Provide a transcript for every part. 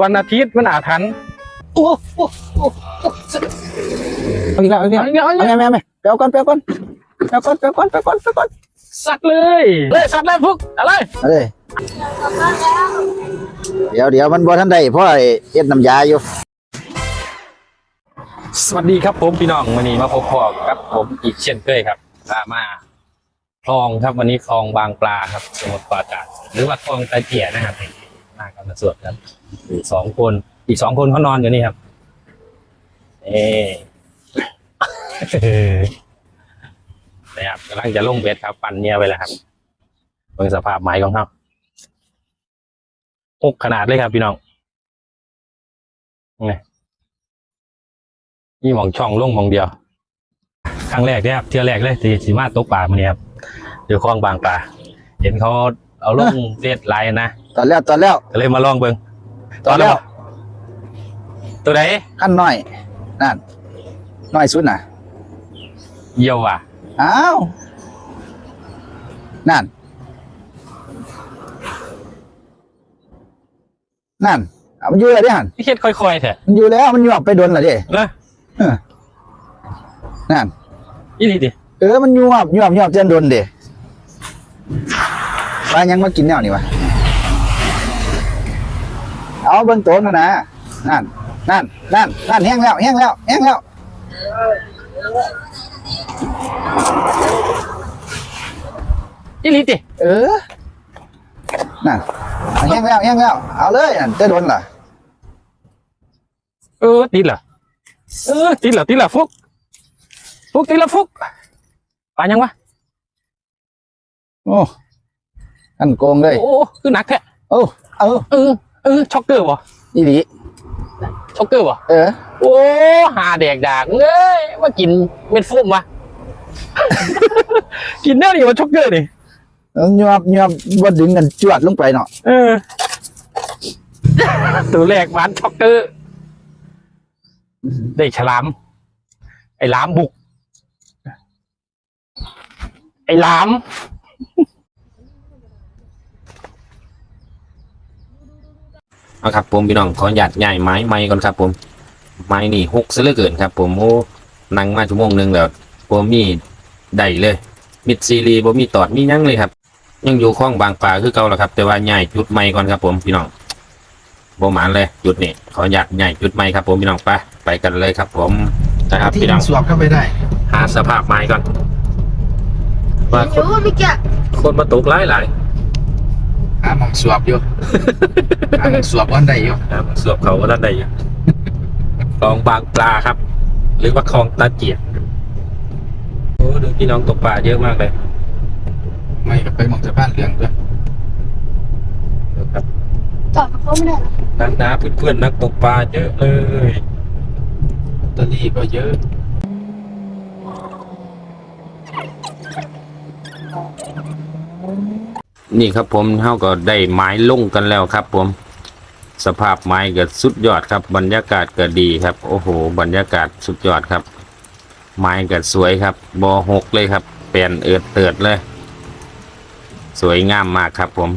วันอาทิตย์มันอาถรรพ์โอ้โอ้โอ้เอาอีกแล้วเอาอีกแล้วเอาอีกแล้วเอาอีกเอาแล้วแม่แม่แม่เปียวก่อนเปียวก่อนเปียวก่อนเปียวก่อนเปียวก่อนเปียวก่อนสัตว์เลยเลยสัตว์เลยพวกอะไรเอาเลยเดี๋ยวเดี๋ยวมันบ่ทันได้เพราะไอ้เอ็ดน้ำยาอยู่ สวัสดีครับผมพี่น้องวันนี้มาพบพอกับผมอีกเช่นเคยครับพามาค ลองครับวันนี้คลองบางปลาครับ สมุทรปราการหรือว่าคลองตะเกียนะครับมากำลังสวดครับอสองคน อีกสองคนเขานอนอยู่นี่ครับเอ๊นะครับกำลังจะลงเบ็ดครับ ปั่นเนียไปแล้วครับเบิ่งสภาพไม้ของเขาหกขนาดเลยครับพี่น้องนี่มองช่องลงมองเดียว ครั้งแรกเนี่ยครับเที่ยวแรกเลยที่สีมาตกปลามาเนี่ยครับ เดี๋ยวคลองบางปลาเห็นเขาเอาลงเลียดไลน์นะตอนแล้วตอนแล้วก็เลยมาลองเบิ่งตอนแล้วตัวไหนขั้นน้อยนั่นน้อยสุดน่ะเยี่ยวอะอ้าวนั่น นั่นเอามันอยู่แล้วเดิหันที่เฮ็ดค่อยๆแท้มันอยู่แล้วมันอยู่ออกไปโดนและเดินะเออนั่นอีนี่ดิเออมันยวบยวบยวบเจนโดนเด ปลายังมากินแนวนี่วะเอาเบิ้งโตนนะนะนั่นนั่นนั่นนั่นแห้งแล้วแห้งแล้วแห้งแล้วอีนี่ดิเออนั่นแห้งแล้วแห้งแล้วเอาเลยนั่นจะโดนล่ะเออติดเหรอเออติดเหรอติดเหรอฟุกฟุกติดเหรอฟุกปลายังวะโอ้ อันโกงเลยโอ้คือหนักแท้โอ้เออเออเออช็อกเกอร์บ่อีหลีช็อกเกอร์บ่เออโอ้หาแดกดากเอ้ยว่ากินเม็ดฟุ้มวะกินแน่ดิว่าช็อกเกอร์ดิยวบยวบว่าดึงกันจวดลงไปเนาะเออตัวแรกหวานช็อกเกอร์ ได้ฉลาม ไอ้หลามบุก ไอ้หลาม เอาครับผมพี่น้องขอหยัดใหญ่ไม้ไม้ก่อนครับ ผม ไม้นี่หกซะเหลือเกินครับ ผมโอ้นั่งมาชั่วโมงหนึ่งแล้วผมมีได้เลย มิดซีรีบ่มีตอดมีหยั้งเลยครับ ยังอยู่ข้องบางปลาคือเก่าแหละครับ แต่ว่าใหญ่จุดไม้ก่อนครับ ผมพี่น้องบ่หมานเลยจุดนี่ขอหยัดใหญ่จุดไม้ครับ ผมพี่น้องไปไปกันเลยครับ ผมนะครับพี่น้องสวบเข้าไปได้ หาสภาพไม้ก่อนว่าคอยู่นไม่แกะคนมาตกหลายหลายหาหมองสวบอยู่ หาหมองสวบวันได้อยู่ครับสวบเขาก็ด้านใดอยู่คลองบางปลาครับ หรือว่าคลองตาเกียบโอ้ดูพี่น้องตกปลาเยอะมากเลยไม่ก็ไปหมองสะพานเหลืองด้วยดูครับจอดกับเขาไม่ได้หรอนักน้าเพื่อนๆนักตกปลาเยอะเลยลอตเตอรี่ก็เยอะ นี่ครับผมเท่าก็ได้ไม้ลงกันแล้วครับ ผม สภาพไม้ก็สุดยอดครับ บรรยากาศก็ดีครับ โอ้โห บรรยากาศสุดยอดครับ ไม้ก็สวยครับบอหกเลยครับแปลนเอิดเติดเลย สวยงามมากครับผม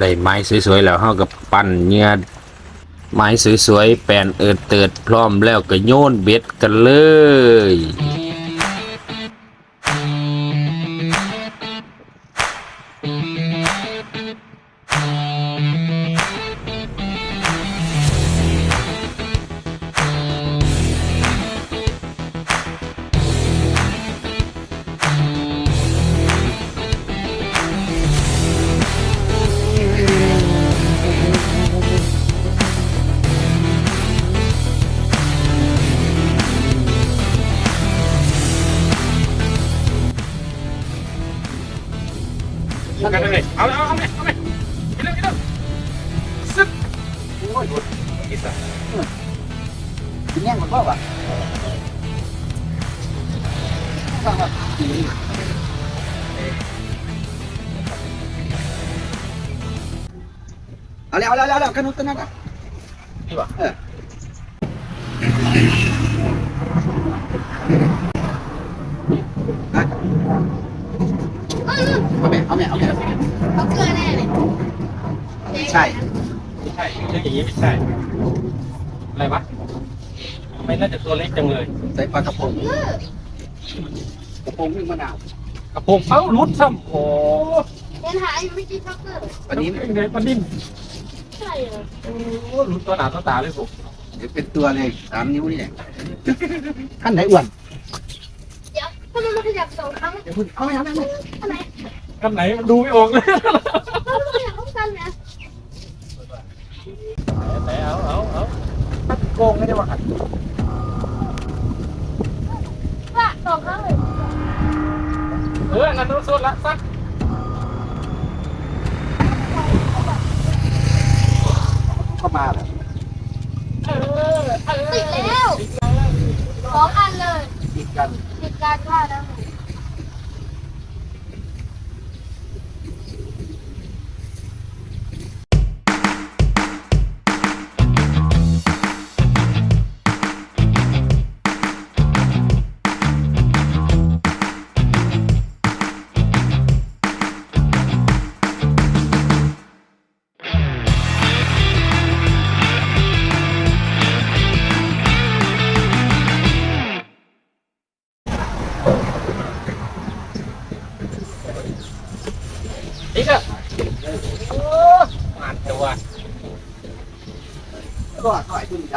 ได้ไม้สวยๆแล้วเท่ากับปั้นเนื้อไม้สวยๆแปลนเอิดเติดพร้อมแล้วก็โยนเบ็ดกันเลย อาแม่เอาแม่เขาเกลือแน่เลยใช่ ไม่ใช่เรื่องอย่างนี้ไม่ใช่ อะไรวะทำไมน่าจะตัวเล็กจังเลย ใส่ปลากระพงกระพงนึ่งมะนาวกระพงเอ้ารุดซ้ำโอ้เห็นหาอยู่ไม่กี่ช็อกเกอร์วันนี้เป็นไงปลานิ่ มใช่เหรอโอ้รุดตัวหนาตัวตาเลยผมเดี๋ยวเป็นตัวเลยสามนิ้วนี่แหละขั้นไหนอ้วนเดี๋ยวทำไมมันขยับสองครั้งเดี๋ยวพูดเอาไปเอาไปทำไมกันไหนมันดูไม่ออกเลยเราไม่ขยับพร้อมกันนะไหนเอาเอาเอาโกงไม่ได้ว่าขัดว่าสองครั้งเลยเอองั้นต้องสดละสัก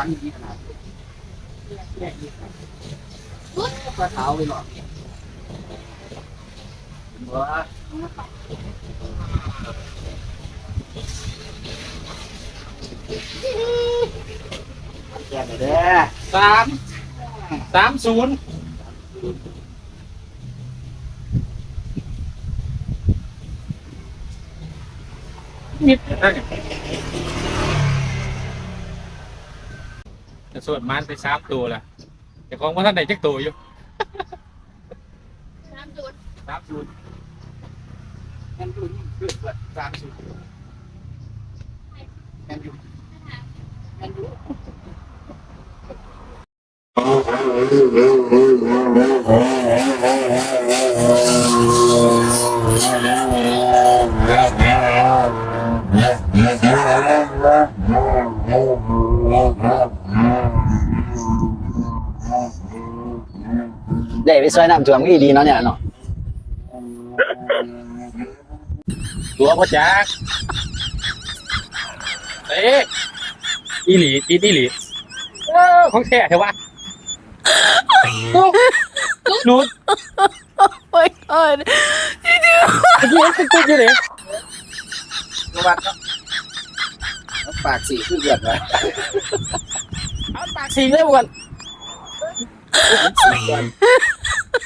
ก็ไอ้ตัวนี้ดังดีขนาดปลาเท้าไปหรอกว้าแก่เลยเด้อสามสามศูนย์มิดนั่น ไงจะสวดมันไปสามตัวละแต่ของว่าท่านไหนจักตัวอยู่น้ำจุดสามศูนย์แมนยูนี่คือเกิดสามสิบแมนยูแมนยู ได้ไปซอยน้ำท่วมก็ดีเนาะเนี่ยเนาะตัวพ่อจักเอ๊ะอีหลีตีอีหลีเออของแท้เถอะวะนุด my god. เมื่อกี้มันตุ๊ดๆอยู่เลยวัดเนาะปากสีคือเลือดเลยเอาปากสีเลยก่อน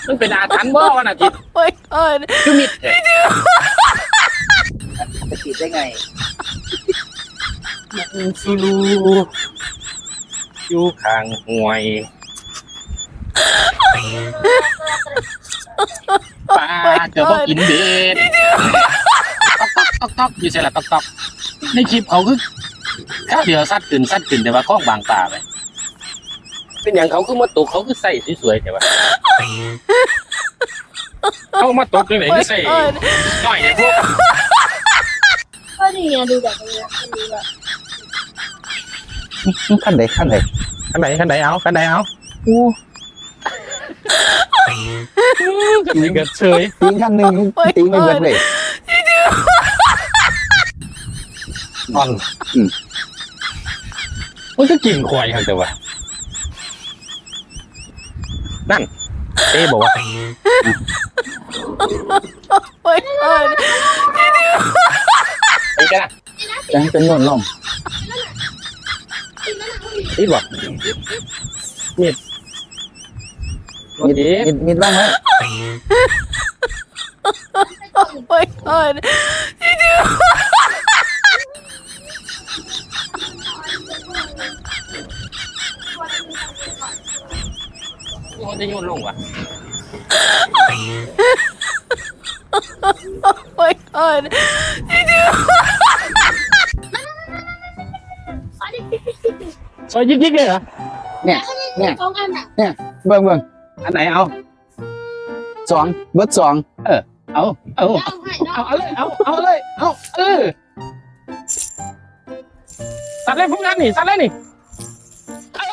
มันเป็นอาถรรพ์บ่วันอาทิตย์ Oh my god. คือมิดเลยจะฉีดได้ไงซูลูอยู่ข้างห่วยปลาเกือบบ่กินเบ็ดต๊อกต๊อกต๊อกอยู่ใช่ละต๊อกต๊อกในคลิปเขาคือข้าวเดียวซัดขึ้นซัดขึ้นแต่ว่าข้องบางปลาไปเป็นอย่างเขาคือมาตกเขาคือใส่สวยๆแต่ว่า เขามาตกยังไง Oh ก็ my ใส่ god. หน่อยเนี่ยพวกก็นี่ไงดูแบบนี้อันนี้แบบขั้นไหนขั้นไหนขันไหนขันไหนเอาขันไหนเอาตีกันเฉยตีนขั้นหนึ่งตีไม่เบิดเลยอ่อนมันก็กินควายครับแต่ว่านั่น เต้บอกว่า Oh my god. ไอ้กันนะยังเป็นนวลล่อมนี่บอกมีดมีดมีดมีดบ้างไหม Oh my god. มันจะโยนลงว่ะ Oh my god. อันนี้ซอยยิกยิกเลยเหรอ เนี่ยเนี่ยสองอันอะเบิ่งเบิ่งอันไหนเอาสองเบิดสองเอาเอาเอาให้เนาะเอาเอาเลยเอาเอาเลยเอาเออสัตว์เลยพวกนั้นนี่สัตว์เลยนี่เออ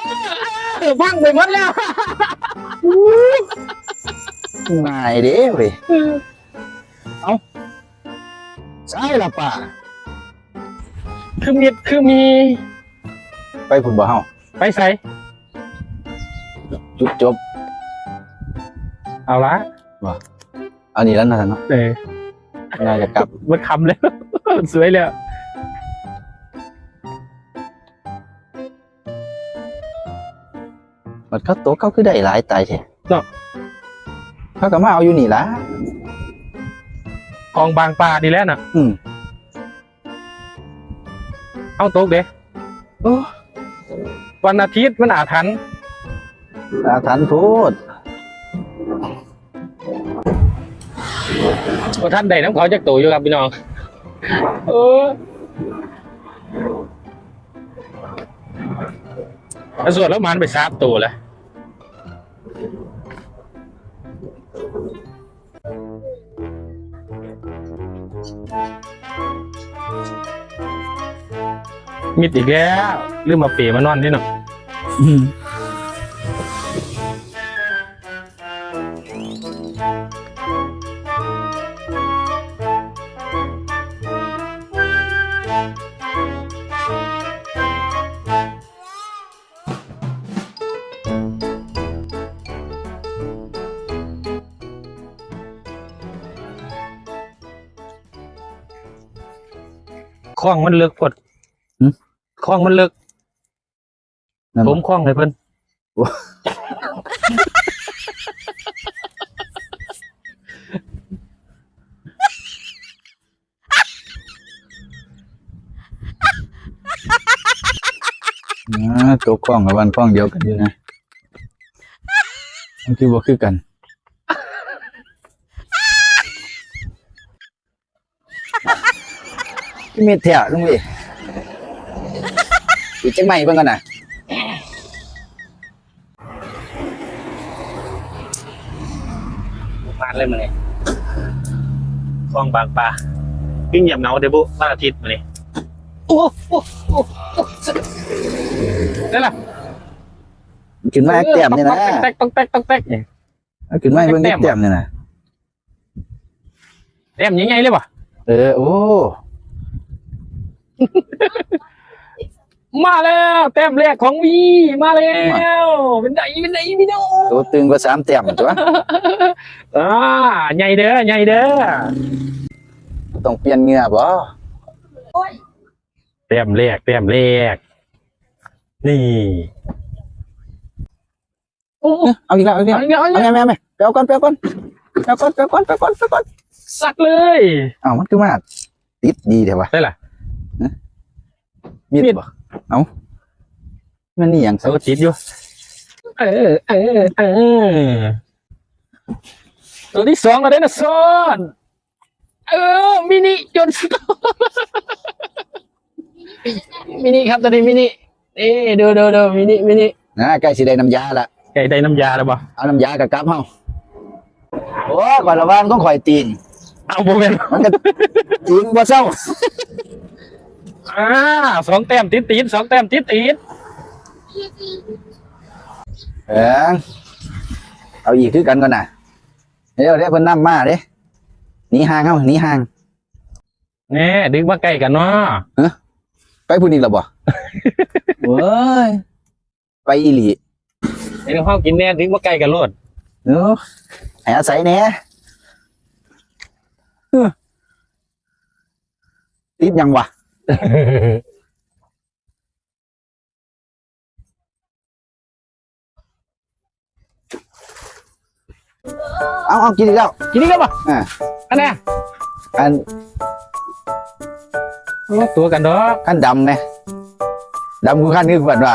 เออพังไปหมดแล้ว ง่ายเด้เว้ยเอาใช่ละป่าคือมีคือมี ไปผุนบ่เฮาไปใส่จุดจบเอาละเอานี่แล้วนะเนาะเออน่าจะกลับ มันคำแล้ว สวยแล้ว มันเขาโตะเขาคือได้หลายตายแท้เนาะ เขาก็มาเอาอยู่นี่ล่ะกองบางปลาดีแล้วน่ะ อืมเอาโต๊ะเด้โอ้วันอาทิตย์มันอาถรรพ์อาถรรพ์โพูดโอ้ท่านใดน้ำเขาจากตัวอยู่ครับพี่น้อง เออแล้วส่วนแล้วมันไปซาบตัวแล้ว มิดอีกแล้วลืมมาเปรมานอนที่หน่อยอืม คล้องมันเลิกกดคล้องมันเลิกนั่นผบ่มคล้องให้เพิ่นอ่าตัวกล้องกับวันกล้องเดียวกันอยู่นะมันคือบ่คือกัน พี่เม็ดแถวลุงพี่อีกจังใหม่เพิ่นกันน่ะมาเลยมาเลยคล้องบางปลาวิ่งเหยียบเงาเดบุวันอาทิตย์มาเลยโอ้โอ้โอ้โอ้ได้ละขึ้นมาแต้มนี่นะต้องแตกต้องแตกต้องแตกเนี่ยขึ้นมาเบิ่งแต้มนี่นะแต้มยังไงเลยป่ะเออโอ้ มาแล้วแต้มแรกของวีมาแล้วเป็นไงเป็นไงพี่น้องตัวตึงกว่าสามแต้มตัวอ่าใหญ่เด้อใหญ่เด้อต้องเปลี่ยนเหงื่อบ่แต้มแรกแต้มแรกนี่โอ้เอาอีกแล้วเอาอีกแล้วเอาอีกแล้วเอาอีกเอาแล้วแม่แม่แม่ไปเอาก่อนไปเอาก่อนไปเอาก่อนไปเอาก่อนไปเอาก่อนไปเอาก่อนสักเลยอ้าวมันคือมาติดดีแท้วะได้ล่ะ มีดมีดบ่เอามันนี่หยังเออติดอยู่เออเออเออตัวที่สองเราได้นะซ้อนเออมินิจนมินิครับตัวนี้มินิเอ้ดูดูดูมินิมินินะใกล้สิได้น้ำยาละไก่ได้น้ำยาแล้วบ่เอาน้ำยากับกับเฮาโอ้ก่อนละวันต้องข่อยตีนเอาโมเมนต์มันก็ตีนบ่เศร้า อ่าสองแต้มติดติดสองแต้มติดติดเออเอาอีกคือกันก่อนน่ะเดี๋ยวเดี๋ยวเพิ่นนำมาเด้หนีห่างเฮาหนีห่างแน่ดึงมาใกล้กันเนาะไปพูดอีกแล้วบ่เว้ยไปอีหลีไอ้ข้าวกินแน่ดึงมาใกล้กันโลดเนาะให้อาศัยแหน่เอ้อติดยังวะ เอาเอากินอีกแล้วกินนี่กันป่ะอ่าอันเนี้ยอันเอาตัวกันดอกขั้นดำเนี่ยดำกูขั้นคือแบบว่า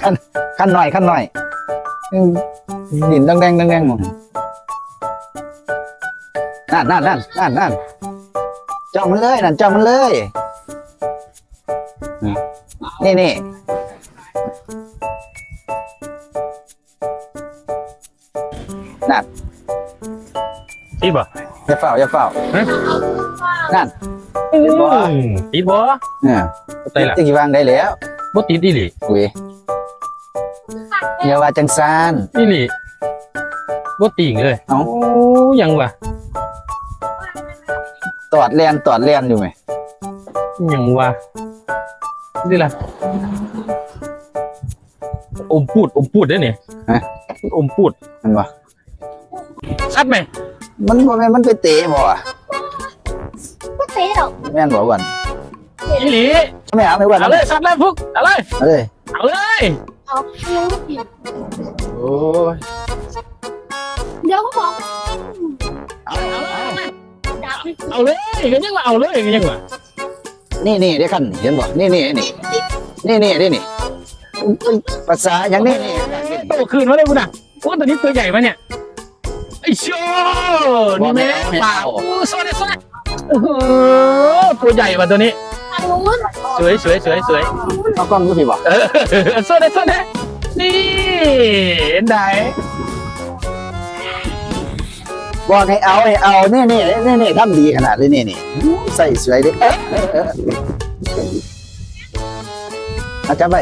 ขั้นขั้นหน่อยขั้นหน่อยอืมดินดังแดงดังแดงหมดนั่นนั่นนั่นนั่นนั่นจ้องมันเลยนั่นจ้องมันเลย นี่นี่ที่ป่ะอย่าเฝ้าอย่าเฝ้าฮะนั่นบ่ติดบ่เนี่ยใส่ละจะกี่วางได้แล้วบ่ติดอีหลีเว้ยอย่าว่าจังซานอีหลีบ่ติ่งเลยเอ้าโอ้ยังวะตอดแลนตอดแลนอยู่ไหมยังวะ นี่ล่ะอมพูดอมพูดได้เนี่ยอมพูดมันวะชัดไหมมันบ่แม่นมันไปเตะบ่อะก็เตะหรอกแม่นบ่วันอีหลีไม่เอาไม่วันเอาเลยชัดเลยพวกเอาเลยเอาเลยเอาเลยเอาลุงผิดโอ้ยเดี๋ยวก็บอกเอาเอาเอาดับเอาเลยก็ยังว่าเอาเลยก็ยังว่า นี่นี่ได้คันเห็นบ่นี่นี่นี่นี่นี่นี่นี่ภาษาอย่างนี้นี่โตคืนมาเลยคุณอะว่าตัวนี้ตัวใหญ่ปะเนี่ยไอ้โชนี่แม่ป่าโอ้สวยสวยโอ้โหตัวใหญ่ป่ะตัวนี้ทางนู้นสวยสวยสวยสวยเอากล้องดูสิบ่เออสวยสวยนี่เห็นไหม บอกให้เอาให้เอานี่นี่นี่นี่ทำดีขนาดเลยนี่นี่ใส่สวยดิเอ๊ะเอ๊ะเอ๊ะเอาจับไว้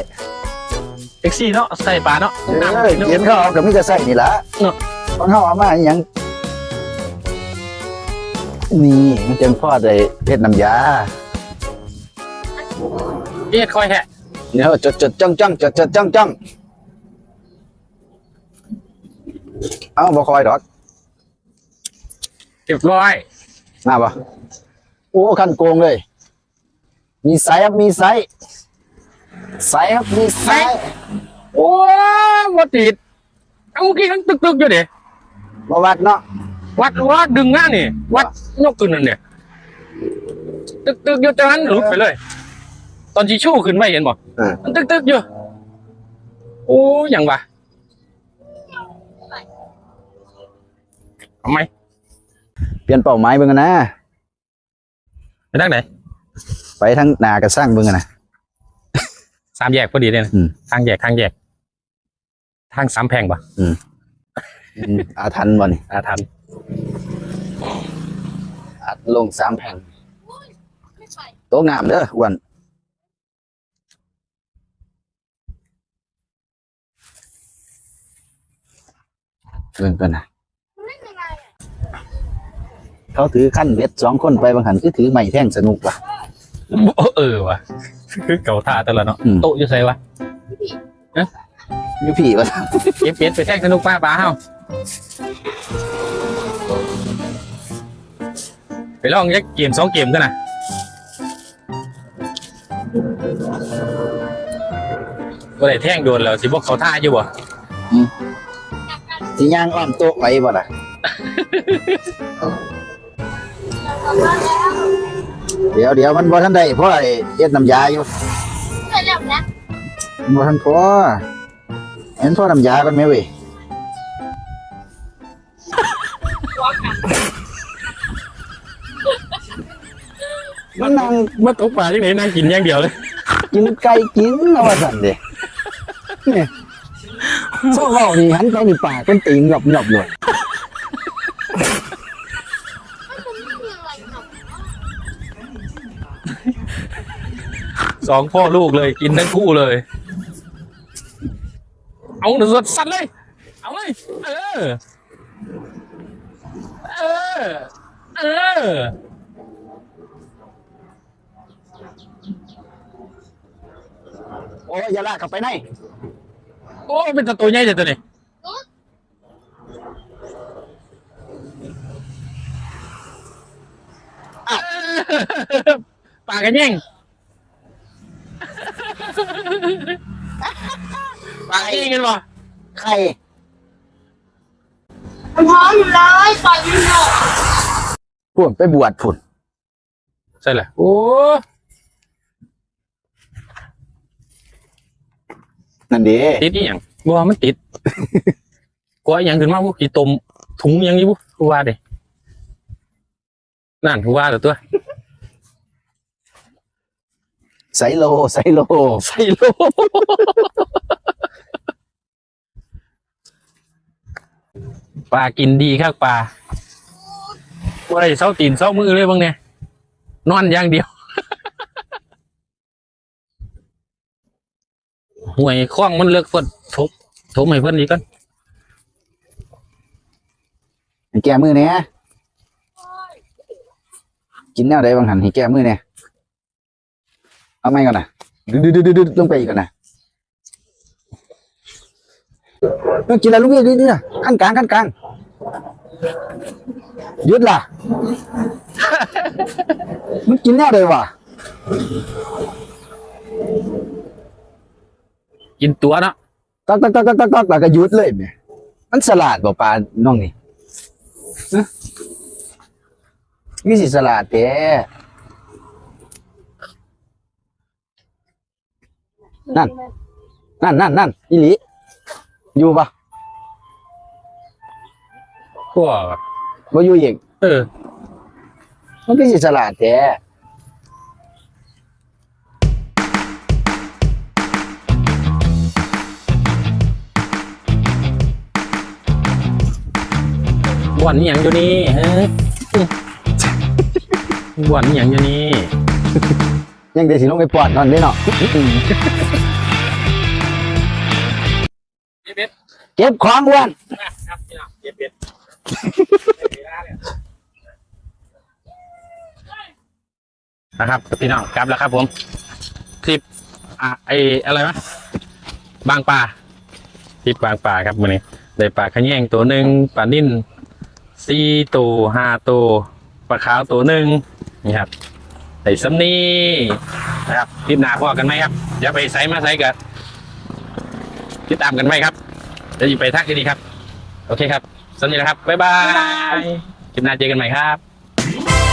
เอ็กซี่เนาะใส่ปลาเนาะเออเขียนเขาเอากับมิจะใส่นี่ละเนาะของเขาเอามาอหย่างนี่มันจังพ่อได้เพชรน้ำยาเอ็ดคอยแฮะเดี๋ยวจดจดจ้องจ้องจดจดจ้องจ้องเอาบ่คอยดอก เรียบร้อยมาบ่โอ้ขั้นโกงเลย มีไซส์ครับมีไซส์ไซส์ครับมีไซส์โอ้วัดติดเอาเมื่อกี้ทั้งตึกๆอยู่เดี๋ยบ่วัดเนาะวัดวัดดึงหน้านี่ วัดยกขึ้นนั่นเนี่ยตึกๆอยู่ตรงนั้นหลุดไปเลย ตอนชีชู่ขึ้นไม่เห็นบ่อ่ามันตึกๆอยู่โอ้ยังวะทำไม เปลี่ยนเป้าหมายเบิ่งกันนะ ไปทางไหนไปทางหนากระสร้างเบิ่งกันนะ สามแยกพอดีเลยนะอืม ทางแยกทางแยก ทางสามแพร่งปะอืมอาทันบ่นี่อาทันอัดลงสามแผ่นไม่ใส่โต๊ะงามเด้ออ้วันเบิ่งกันนะ มันไม่เป็นไรอะ เขาถือขั้นเบ็ดสองคนไปบางหันคือถือไม้แท่งสนุกว่ะ เออวะคือเก่าท่าแต่ละเนาะอืม โต๊ะอยู่ใส่วะอยู่พี่ว่าเก็บเก็บไปแท่งสนุกป้าป้าเฮาไปลองยักเกมสองเกมกันนะก็ได้แท่งโดนแล้วสิบอกเขาท่าอยู่บ่ สิย่างอ้อมโต๊ะไว้บ่ล่ะ เดี๋ยวเดี๋ยวมันบ่ทันได้เพราะไอ้เฮ็ดน้ำยาอยู่เสร็จแล้วนะมันบ่ทันพอเห็นพอน้ำยากันไหมเว้ยมันนั่งมาตกปลาที่ไหนนั่งกินอย่างเดียวเลย กินไก่กินเอาว่าสั่นเด้เนี่ยเจ้าเว้านี่หันไปนี่ปากเป็นติงหยอบๆเลย มันไม่มีอะไรทำ สองพ่อลูกเลยกินทั้งคู่เลย เอาหนึ่งสดสัตว์เลย เอาเลย เออ เออ เออ โอ้ยอย่าลากเข้าไปในโอ้เป็นตัวใหญ่เลยตัวนี้ปากกันแย่ง ปากกันกันวะไข่มันพร้อมอยู่เลยปล่อยมันเถอะพุ่นไปบวชพุ่นใช่แหละโอ้นั่นเด้ติดอีหยังบัวมันติดกลัวอีหยังขึ้นมาพวกกี่ตมถุงอีหยังนี่บุกูว่าเด้นั่นกูว่าแต่ตัว ไซโลไซโลใส่โล ปลากินดีครับปลาว่าอะไรเศร้าตีนเศร้ามือเลยบ้างเนี่ยนอนอย่างเดียวห่วยคล้องมันเลิกเพิ่นทุบทุบให้เพิ่นอีกก่อนให้แก้มือเนี่ยกินแนวใดบางหันให้แก้มือเนี่ย เอาไม่ก่อนนะดืดดืดลงไปอีกก่อนนะเออกินอะไรลูกนี่นี่นะขั้นกลางขั้นกลางหยุดล่ะ มันกินแนวใดวะกินตัวเนาะตักตักตักตักตักตักแล้วก็หยุดเลยเนี่ยมันสลัดบ่ปลาน้องนี่ฮะนี่สิสลัดแต่ นั่น นั่นนั่นนั่นอีหลีอยู่ปะพวกบ่อยู่อีกเออ มันก็สิสลัดแต่บ่อนนี่ยังอยู่นี่เฮ้ยบ่อนนี่ยังอยู่นี่ ยังได้สิลงไปปอดนอนได้เนาะเก็บของอ้วนครับพี่น้องเย็บเบ็ดนะครับพี่น้องกลับแล้วครับผมทริปอะไออะไรวะบางป่าทริปบางป่าครับวันนี้ได้ปลาขะแยงตัวหนึ่งปลานิ่นสี่ตัวห้าตัวปลาขาวตัวหนึ่งนี่ครับ ไอ้ซัมนี่นะครับทริปหน้าพอกันไหมครับอย่าไปใส่มาใส่กันติดตามกันไหมครับจะอยู่ไปทักที่นี่ครับ โอเคครับสำนีนะครับ บ๊ายบายคลิปหน้าเจอกันใหม่ครับ